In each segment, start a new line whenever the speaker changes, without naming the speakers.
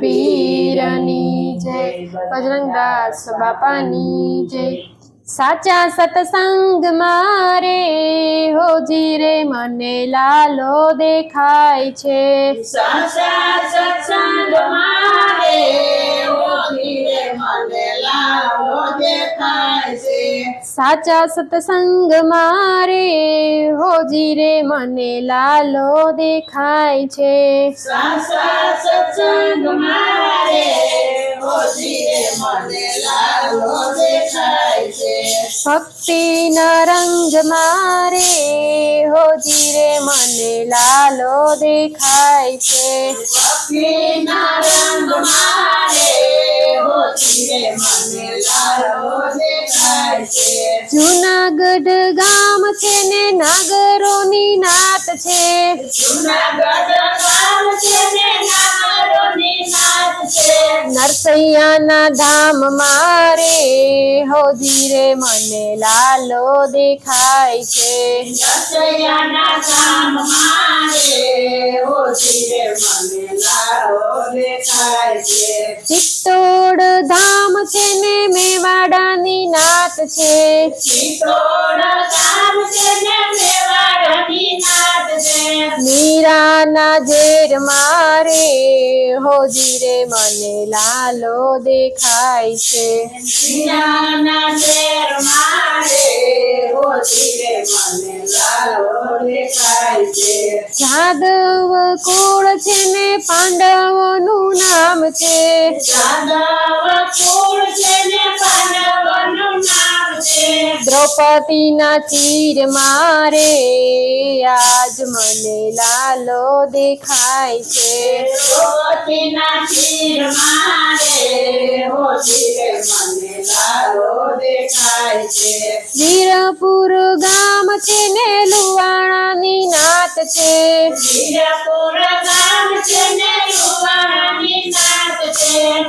પીરની જય બજરંગદાસ બાપાની જય. સાચા સતસંગ મારે હોજી રે મને લાલો દેખાય છે.
સાચા સત્સંગ મારે
હોજી રે મને લાલો દેખાય છે.
સાચા સત્સંગ મારે ઓળખીને મને લાલો દેખાય છે.
ભક્તિના રંગ મારે હોજી રે મને લાલો દેખાય છે.
ભક્તિના રંગ મારે
જુનાગઢ ગામ છે ને નાગરોની નાત છે.
જૂનાગઢ
નરસૈયાના ધામ મારે. હોજી રે મને લાલો દેખાય છે.
નરસૈયાના ધામ મારે. ઓછીરે મને લાલો દેખાય છે.
ચિત્તોડ ધામ છે ને મેવાડાની નાત છે.
ચિત્તોડ ધામ છે ને
મીરાના ઝેર મારે હોજી રે મને લાલો છે.
મારે મને દેખાય છે.
જાદવ કુળ છે ને પાંડવોનું નામ છે.
જાદવ કુળ
દ્રૌપદીના ચીર મારે આજ મને લાલો દેખાય છે.
રોટીના ચીર મારે હો મને લાલો દેખાય છે.
વીરપુર ગામ છે ને લુવાણાની નાત છે.
વીરપુર ગામ છે ને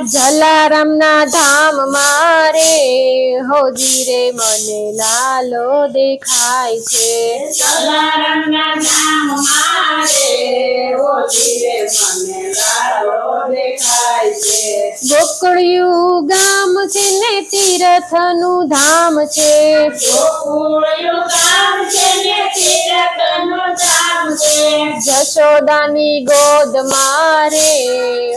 જલારામના ધામ મારે. હોજી રે મને લાલો દેખાય છે.
સલારામના ધામ મારે. ઓછીરે મને લાલો દેખાય છે.
ગોકળિયું ગામ છે ને તીરથનું ધામ છે.
ગોકુળિયું ગામ છે ને તીરથનું છે
જશોદાની ગોદ મારે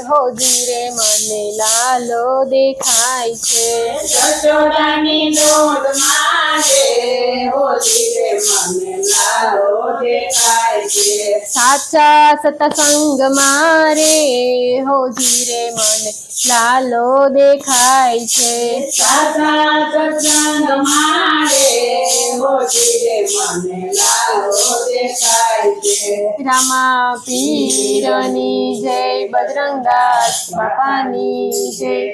હોજી રે મને લાલો દેખાય છે
યશોદાની ગોદ મારે ઓછીરે મને લાવો દેખાય છે
સાચા સતસંગ મારે હોજી રે મને લાલો દેખાય છે
સાચા
રામા પીરની જય બજરંગદાસ બાપાની જય.